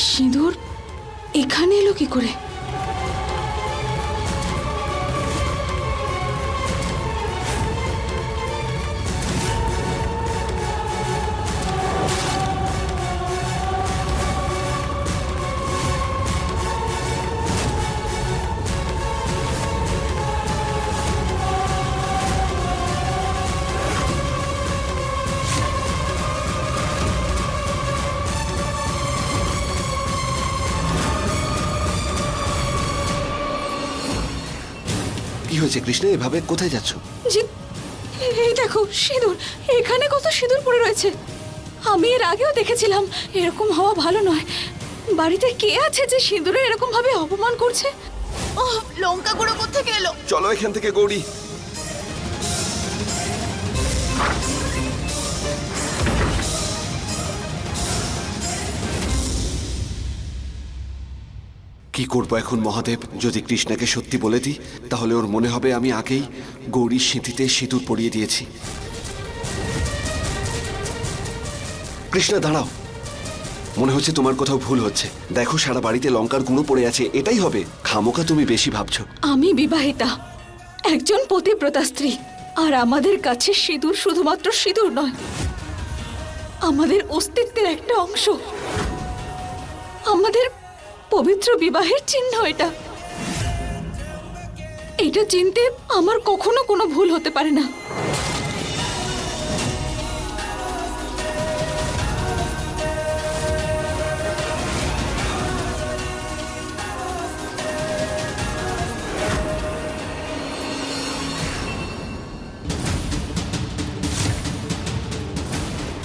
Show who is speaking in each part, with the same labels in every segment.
Speaker 1: সিঁদুর? এখানে এলো কি করে?
Speaker 2: হয়েছে কৃষ্ণ এভাবে কোথায় যাচ্ছ?
Speaker 1: জি এই দেখো সিঁদুর। এখানে কত সিঁদুর পড়ে রয়েছে। আমি এর আগেও দেখেছিলাম এরকম হওয়া ভালো নয়। বাড়িতে কে আছে যে সিঁদুরে এরকম ভাবে অপমান করছে?
Speaker 3: ও লঙ্কা গুঁড়ো কোথেকে এলো?
Speaker 2: চলো এখান থেকে গৌরী। করব এখন, মহাদেব? যদি কৃষ্ণাকে সত্যি বলে দিই, তাহলে ওর মনে হবে আমি আগেই গৌরীর স্মৃতিতে সিঁদুর পরিয়ে দিয়েছি। কৃষ্ণা, দাঁড়াও। মনে হচ্ছে তোমার কোথাও ভুল হচ্ছে। দেখো, সারা বাড়িতে লঙ্কার গুঁড়ো পড়ে আছে। এটাই হবে। খামোকা তুমি বেশি ভাবছ।
Speaker 1: আমি বিবাহিতা, একজন পতিব্রতা স্ত্রী। আর আমাদের কাছে সিঁদুর শুধুমাত্র সিঁদুর নয়, আমাদের অস্তিত্বের একটা অংশ। আমাদের পবিত্র বিবাহের চিহ্ন এটা। এটা চিনতে আমার কখনো কোনো ভুল হতে পারে না।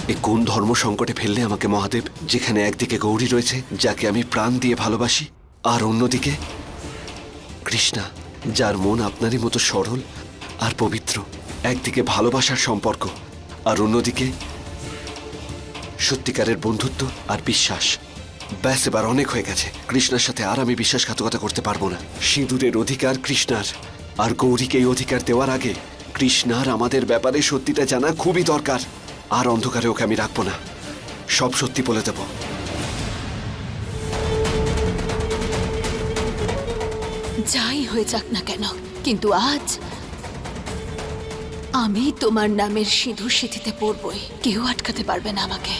Speaker 2: এ কোন ধর্ম সংকটে ফেললে আমাকে মহাদেব, যেখানে একদিকে গৌরী রয়েছে, যাকে আমি প্রাণ দিয়ে ভালোবাসি, আর অন্যদিকে কৃষ্ণা, যার মন আপনারই মতো সরল আর পবিত্র, একদিকে ভালোবাসার সম্পর্ক, আর অন্যদিকে সত্যিকারের বন্ধুত্ব আর বিশ্বাস। ব্যাস, এবার অনেক হয়ে গেছে। কৃষ্ণার সাথে আর আমি বিশ্বাসঘাতকতা করতে পারব না। সিঁদুরের অধিকার কৃষ্ণার, আর গৌরীকে এই অধিকার দেওয়ার আগে কৃষ্ণার আমাদের ব্যাপারে সত্যিটা জানা খুবই দরকার। আর অন্ধকারে ওকে আমি রাখব না। সব সত্যি বলে দেব।
Speaker 3: যাই হয়ে যাক না কেন, কিন্তু আজ আমি তোমার নামের সিঁধু সিঁথিতে পড়বই। কেউ আটকাতে পারবে না আমাকে।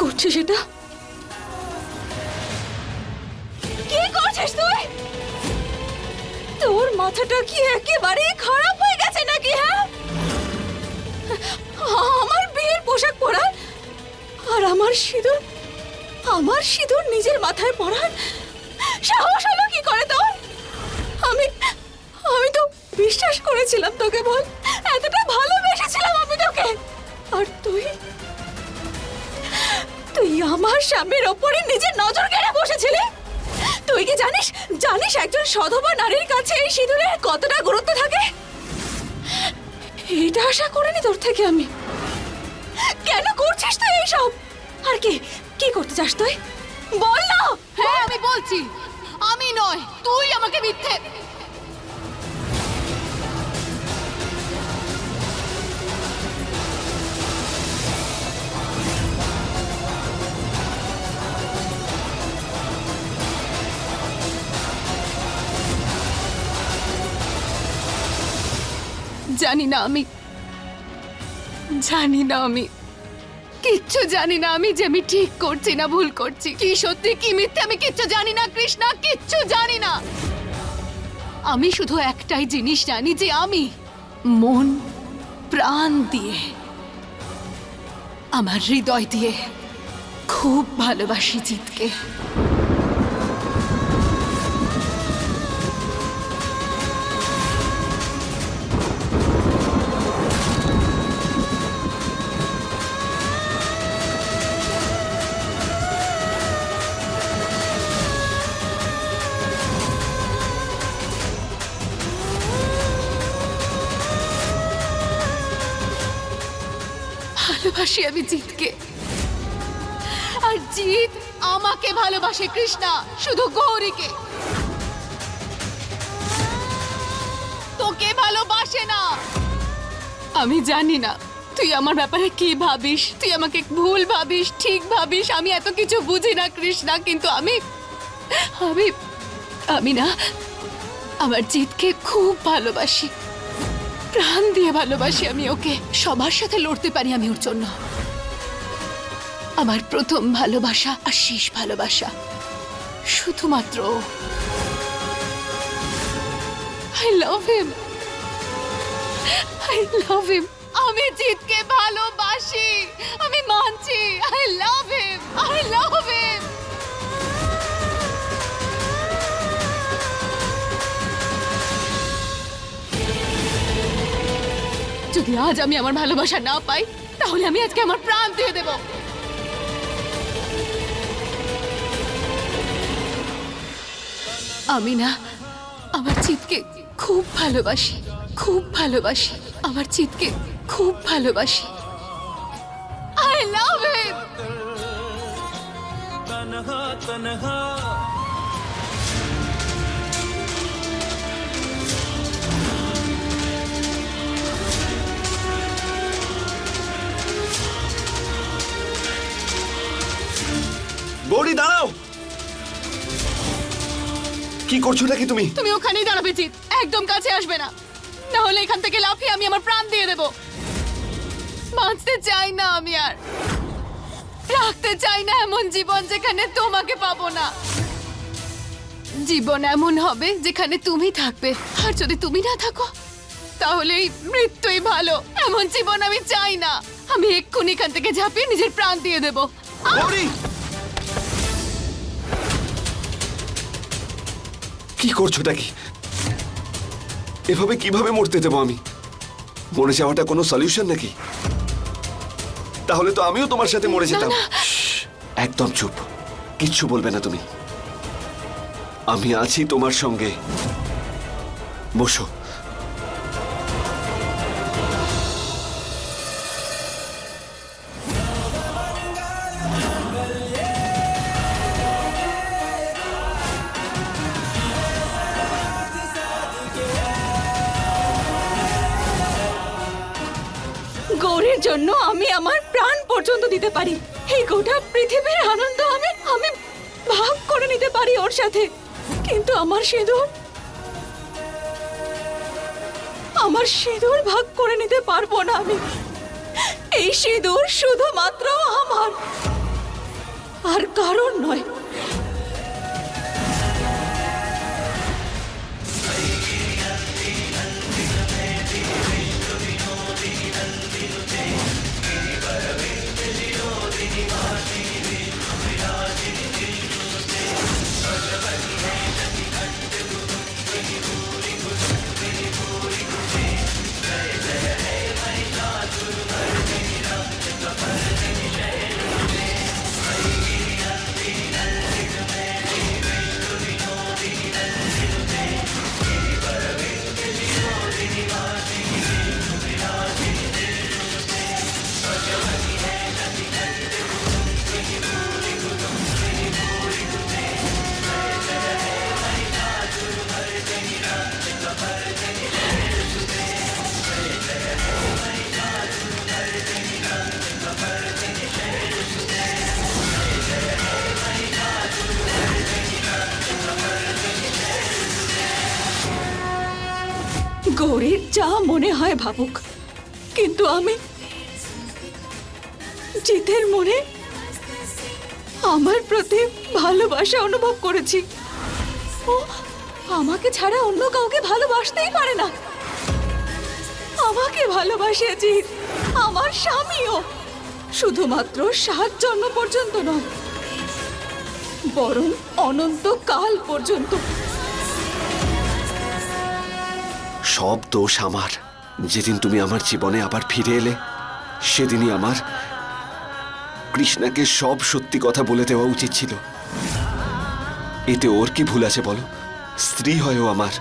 Speaker 1: করছিস এটা কি করছিস তুই? তোর মাথাটা কি একেবারে খারাপ হয়ে গেছে নাকি হ্যাঁ? আমার বিয়ের পোশাক পরার আর আমার সিঁদুর আমার সিঁদুর নিজের মাথায় পরার সাহস হলো কি করে তোর? আমি আমি তো বিশ্বাস করেছিলাম তোকে বল, এতটা ভালোবেসেছিলাম আমি তোকে। আর তুই? তুই আমার স্বামীর ওপরে নিজের নজর কেড়ে বসেছিলি? তুই কি জানিস জানিস একজন সধবা নারীর কাছে এই সিঁদুরের কতটা গুরুত্ব থাকে? এটা আশা করিনি তোর থেকে আমি। কেন করছিস তুই এইসব? আর কি কি করতে চাস তুই? বল না!
Speaker 3: হ্যাঁ আমি বলছি। আমি নয়, তুই আমাকে মিথ্যে জানি না আমি। জানি না আমি। কিচ্ছু জানি না আমি যে আমি ঠিক করছি না ভুল করছি। কি সত্যি, কি মিথ্যে আমি কিচ্ছু জানি না কৃষ্ণা, কিচ্ছু জানি না আমি শুধু একটাই জিনিস জানি যে আমি মন, প্রাণ দিয়ে, আমার হৃদয় দিয়ে খুব ভালোবাসি জিতকে। ভালোবাসি আমি জিতকে আর জিত আমাকে ভালোবাসে, কৃষ্ণা, শুধু গৌরীকে। তোকে ভালোবাসে না। আমি জানি না, তুই আমার ব্যাপারে কি ভাবিস? তুই আমাকে ভুল ভাবিস, ঠিক ভাবিস? আমি এত কিছু বুঝি না, কৃষ্ণা, কিন্তু আমি আমি আমি না, আমার জিতকে খুব ভালোবাসি। প্রাণ দিয়ে ভালোবাসি আমি ওকে। সবার সাথে লড়তে পারি আমি ওর জন্য। আমার প্রথম ভালোবাসা আর শেষ ভালোবাসা। শুধুমাত্র I love him I love হিম আমি জিতকে ভালোবাসি। আমি মানছি যদি আজ আমি আমার ভালোবাসা না পাই, তাহলে আমি আজকে আমার প্রাণ দিয়ে দেব। আমি না, আমার চিৎকে খুব ভালোবাসি খুব ভালোবাসি, আমার চিৎকে খুব ভালোবাসি। আই লাভ হিম
Speaker 4: তনহা তনহা।
Speaker 2: গৌরী দাঁড়াও। কি করছ নাকি তুমি?
Speaker 3: তুমি ওখানেই দাঁড়াবে চিত একদম কাছে আসবে না। না হলে এখান থেকে লাফিয়ে আমি আমার প্রাণ দিয়ে দেব। বাঁচতে চাই না আমি আর। রাখতে চাই না এমন জীবন যেখানে তোমাকে পাবো না। জীবন এমন হবে যেখানে তুমি থাকবে। আর যদি তুমি না থাকো তাহলে এই মৃত্যুই ভালো। এমন জীবন আমি চাই না। আমি এক্ষুনি এখান থেকে ঝাঁপিয়ে নিজের প্রাণ দিয়ে দেব।
Speaker 2: কি করছ কি? এভাবে কীভাবে মরতে দেবো আমি? মরে যাওয়াটা কোনো সলিউশন নাকি? তাহলে তো আমিও তোমার সাথে মরে যেতাম। একদম চুপ। কিচ্ছু বলবে না তুমি। আমি আছি তোমার সঙ্গে। বসো।
Speaker 1: দিতে পারি। এই গোটা পৃথিবীর আনন্দ আমি আমি ভাগ করে নিতে পারি ওর সাথে। কিন্তু আমার সিঁদুর আমার সিঁদুর ভাগ করে নিতে পারব না আমি। এই সিঁদুর শুধুমাত্র আমার। আর কারণ নয় জিতের মনে আমার প্রতি ভালোবাসা অনুভব করেছি। ও, আমাকে ছাড়া অন্য কাউকে ভালোবাসতেই পারে না। আমাকে ভালোবাসে জিৎ, আমার স্বামীও। শুধুমাত্র সাত জন্ম পর্যন্ত নয়, বরং অনন্তকাল পর্যন্ত।
Speaker 2: সব দোষ আমার। যেদিন তুমি আমার জীবনে আবার ফিরে এলে, সেদিনই আমার কৃষ্ণাকে সব সত্যি কথা বলে দেওয়া উচিত ছিল। এতে ওর কি ভুল আছে বলো? স্ত্রী হয়ও আমার।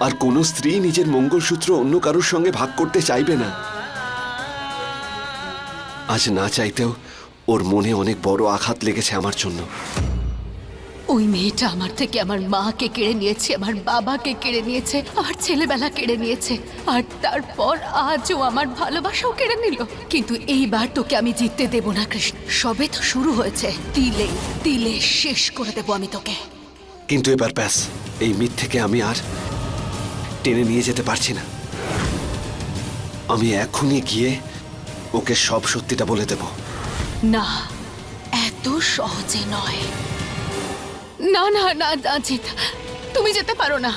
Speaker 2: আর কোনো স্ত্রী নিজের মঙ্গলসূত্র অন্য কারোর সঙ্গে ভাগ করতে চাইবে না। আজ না চাইতেও ওর মনে অনেক বড় আঘাত লেগেছে আমার জন্য।
Speaker 3: ওই মেয়েটা আমার থেকে আমার মাকে কেড়ে নিয়েছে আমার বাবাকে কেড়ে নিয়েছে আমার ছেলেবেলা কেড়ে নিয়েছে আর তারপর আজও আমার ভালোবাসাও কেড়ে নিল। কিন্তু এইবার তোকে আমি জিততে দেব না কৃষ্ণ। সবে তো শুরু হয়েছে। তিলে তিলে শেষ করে দেব আমি তোকে।
Speaker 2: কিন্তু এবার ব্যাস এই মিথ থেকে আমি আর টেনে নিয়ে যেতে পারছি না। আমি এখনই গিয়ে ওকে সব সত্যিটা বলে দেব।
Speaker 3: না এত সহজে নয়। না না না না জিত তুমি যেতে পারো না।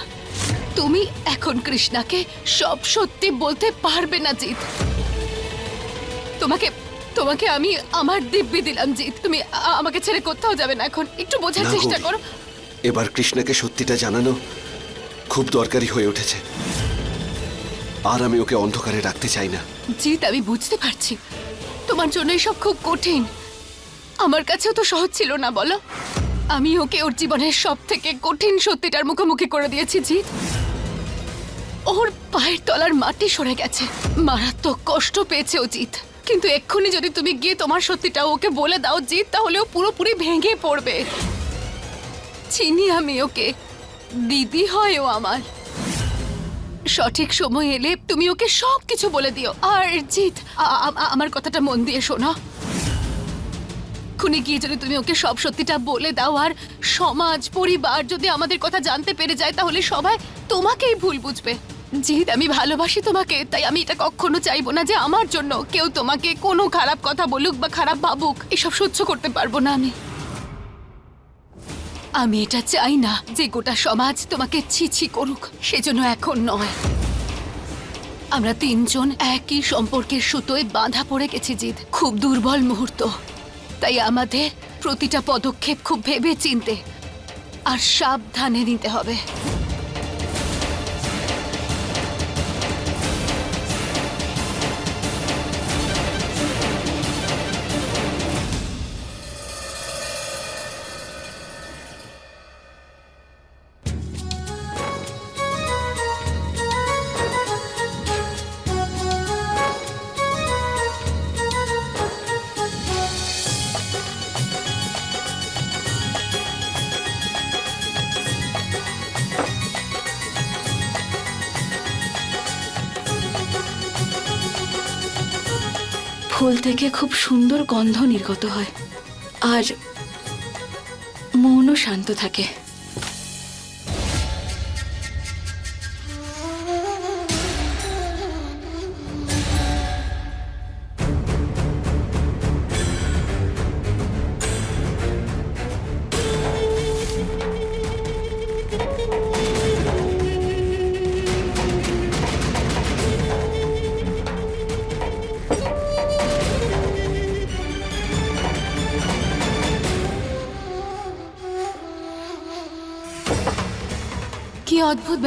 Speaker 3: তুমি এখন কৃষ্ণাকে সব সত্যি বলতে পারবে না জিত তোমাকে তোমাকে আমি আমার দিব্যি দিলাম জিত তুমি আমাকে ছেড়ে কোথাও যাবে না এখন। একটু বোঝার চেষ্টা করো।
Speaker 2: এবার কৃষ্ণাকে সত্যিটা জানানো খুব দরকারি হয়ে উঠেছে। আর আমি ওকে অন্ধকারে রাখতে চাই না।
Speaker 3: জিত আমি বুঝতে পারছি। তোমার জন্য এসব খুব কঠিন। আমার কাছেও তো সহজ ছিল না বলো। আমি ওকে ওর জীবনের সব থেকে কঠিন সত্যিটার মুখোমুখি করে দিয়েছি জিত ওর পায়ের তলার মাটি সরে গেছে। মারাত্মক কষ্ট পেয়েছে ও জিত কিন্তু এক্ষুনি যদি তুমি গিয়ে তোমার সত্যিটা ওকে বলে দাও, জিৎ, তাহলে ও পুরোপুরি ভেঙে পড়বে। চিনি আমি ওকে। দিদি হয় ও আমার। সঠিক সময় এলে তুমি ওকে সব কিছু বলে দিও। আর, জিৎ আমার কথাটা মন দিয়ে শোনো। খুনি গিয়ে যদি তুমি ওকে সব সত্যিটা বলে দাও, আর সমাজ, পরিবার যদি আমাদের কথা জানতে পেরে যায়, তাহলে সবাই তোমাকেই ভুল বুঝবে। জিৎ, আমি ভালোবাসি তোমাকে, তাই আমি এটা কখনো চাইব না যে আমার জন্য কেউ তোমাকে কোনো খারাপ কথা বলুক বা খারাপ ভাবুক, এসব সহ্য করতে পারব না আমি। আমি এটা চাই না যে গোটা সমাজ তোমাকে ছিছি করুক, সেজন্য এখন নয়। আমরা তিনজন একই সম্পর্কের সুতোয় বাঁধা পড়ে গেছি জিদ খুব দুর্বল মুহূর্ত। তাই আমাদের প্রতিটা পদক্ষেপ খুব ভেবে চিনতে আর সাবধানে নিতে হবে।
Speaker 1: ফুল থেকে খুব সুন্দর গন্ধ নির্গত হয়। আর মনও শান্ত থাকে।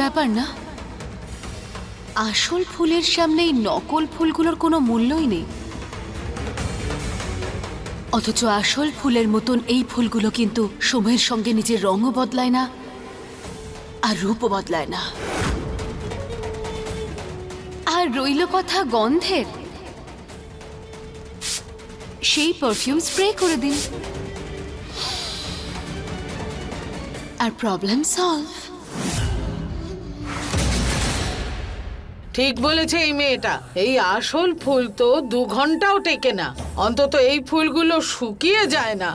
Speaker 3: ব্যাপার না। আসল ফুলের সামনে এই নকল ফুলগুলোর কোনো মূল্যই নেই। অথচ আসল ফুলের মতন এই ফুলগুলো কিন্তু সময়ের সঙ্গে নিজের রঙও বদলায় না, আর রূপও বদলায় না। আর রইল কথা গন্ধের। সেই পারফিউম স্প্রে করে দিন। আর প্রবলেম সলভ
Speaker 4: ঠিক বলেছে এই মেয়েটা। এই আসল ফুল তো দু ঘন্টাও টেকে না। অন্তত এই ফুলগুলো শুকিয়ে যায় না।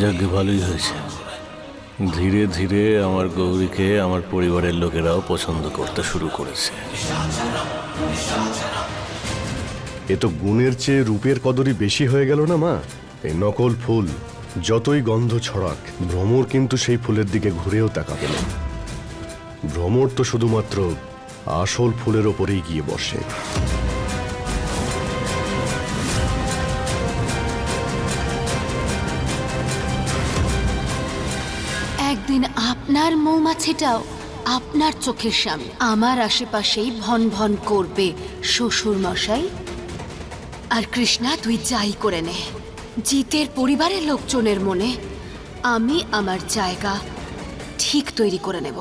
Speaker 5: যাকে, ভালোই হয়েছে। ধীরে ধীরে আমার গৌরীকে আমার পরিবারের লোকেরাও পছন্দ করতে শুরু করেছে।
Speaker 6: এ তো গুণের চেয়ে রূপের কদরই বেশি হয়ে গেল না, মা? এই নকল ফুল, যতই গন্ধ ছড়াক, ভ্রমর কিন্তু সেই ফুলের দিকে ঘুরেও তাকাবে না। ভ্রমর তো শুধুমাত্র আসল ফুলের ওপরেই গিয়ে বসে।
Speaker 3: আপনার মৌমাছিটাও আপনার চোখের সামনে। আমার আশেপাশেই ভন ভন করবে শ্বশুর মশাই আর কৃষ্ণা, তুই যাই করে নে। জিতের পরিবারের লোকজনের মনে আমি আমার জায়গা ঠিক তৈরি করে নেব।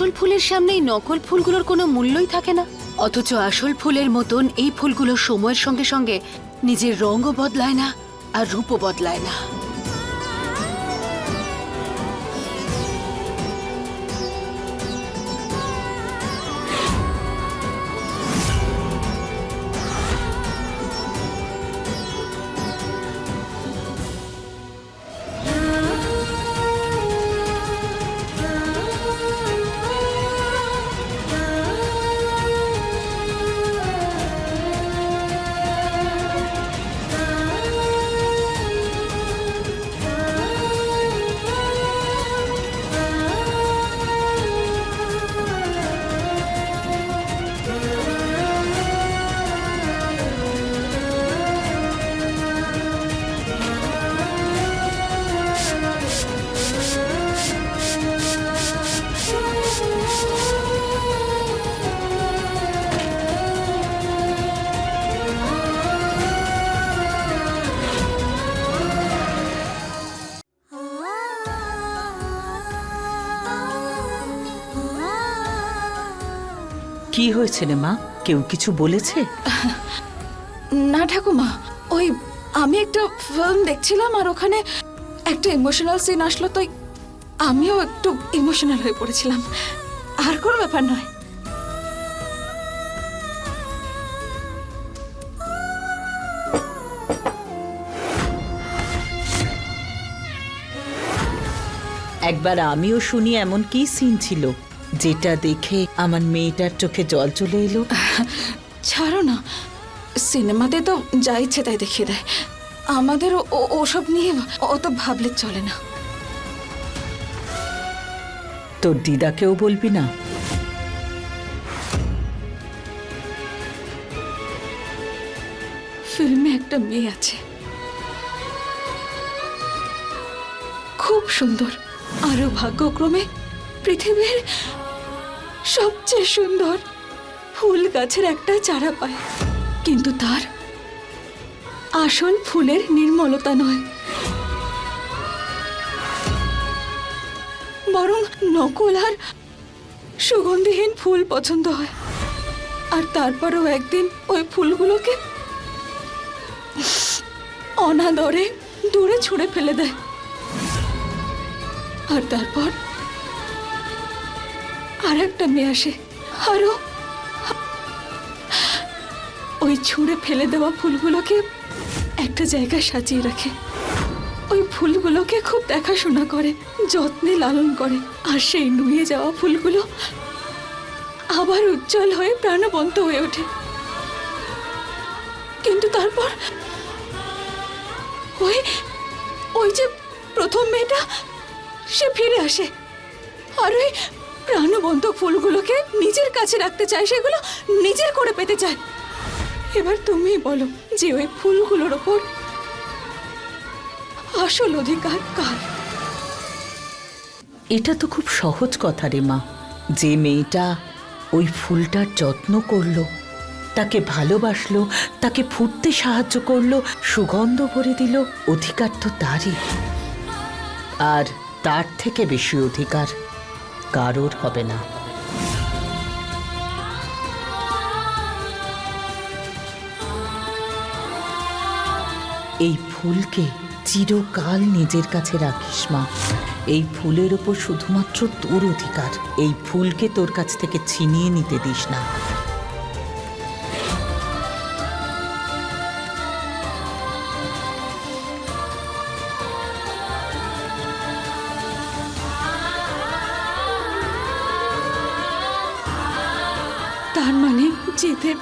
Speaker 3: আসল ফুলের সামনে এই নকল ফুলগুলোর কোনো মূল্যই থাকে না। অথচ আসল ফুলের মতন এই ফুলগুলো সময়ের সঙ্গে সঙ্গে নিজের রঙও বদলায় না আর রূপও বদলায় না।
Speaker 7: কি হয়েছে রে মা? কেউ কিছু বলেছে?
Speaker 1: না ঠাকুমা ওই আমি একটা ফিল্ম দেখছিলাম আর ওখানে একটা ইমোশনাল সিন আসলো তাই আমিও একটু ইমোশনাল হয়ে পড়েছিলাম। আর কোনো ব্যাপার নয়।
Speaker 7: একবার আমিও শুনি এমন কি সিন ছিল। যেটা দেখে আমার মেয়েটার চোখে জল চলে এলো।
Speaker 1: ছাড়ো না। সিনেমাতে তো যা ইচ্ছে তাই দেখিয়ে দেয়। আমাদের ওসব নিয়ে অত ভাবলে চলে না।
Speaker 7: তোর দিদাকেও বলবি না?
Speaker 1: ফিল্মে একটা মেয়ে আছে। খুব সুন্দর। আরও ভাগ্যক্রমে পৃথিবীর সবচেয়ে সুন্দর ফুল গাছের একটা চারা পায়। কিন্তু তার আসল ফুলের নির্মলতা নয়। বরং নকল আর সুগন্ধিহীন ফুল পছন্দ হয়। আর তারপরেও একদিন ওই ফুলগুলোকে অনাদরে দূরে ছুঁড়ে ফেলে দেয়। আর তারপর আর একটা মেয়ে আসে। আরও। ওই ছুঁড়ে ফেলে দেওয়া ফুলগুলোকে একটা জায়গায় সাজিয়ে রাখে। ওই ফুলগুলোকে খুব দেখাশোনা করে, যত্নে লালন করে। আর সেই নুয়ে যাওয়া ফুলগুলো আবার উজ্জ্বল হয়ে প্রাণবন্ত হয়ে ওঠে। কিন্তু তারপর ওই ওই যে প্রথম মেয়েটা, সে ফিরে আসে। আর ওই প্রাণবন্ত ফুলগুলোকে নিজের কাছে রাখতে চায়, সেগুলো নিজের করে পেতে চায়। এবার তুমি বলো যে ওই ফুলগুলোর ওপর আসল অধিকার কার?
Speaker 7: এটা তো খুব সহজ কথা রে মা। যে মেয়েটা ওই ফুলটার যত্ন করল, তাকে ভালোবাসলো, তাকে ফুটতে সাহায্য করল, সুগন্ধ ভরে দিল, অধিকার তো তারই। আর তার থেকে বেশি অধিকার কারোর হবে না। এই ফুলকে চিরকাল নিজের কাছে রাখিস, মা। এই ফুলের ওপর শুধুমাত্র তোর অধিকার। এই ফুলকে তোর কাছ থেকে ছিনিয়ে নিতে দিস না।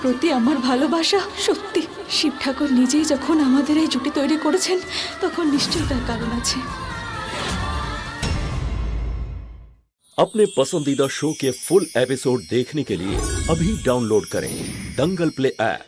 Speaker 1: প্রতি আমার ভালোবাসা সত্যি শিব ঠাকুর নিজেই যখন আমাদের এই জুটি তৈরি করেছেন তখন নিশ্চয়ই তার কারণ আছে
Speaker 8: अपने पसंदीदा शो के फुल एपिसोड देखने के लिए अभी डाउनलोड करें दंगल प्ले ऐप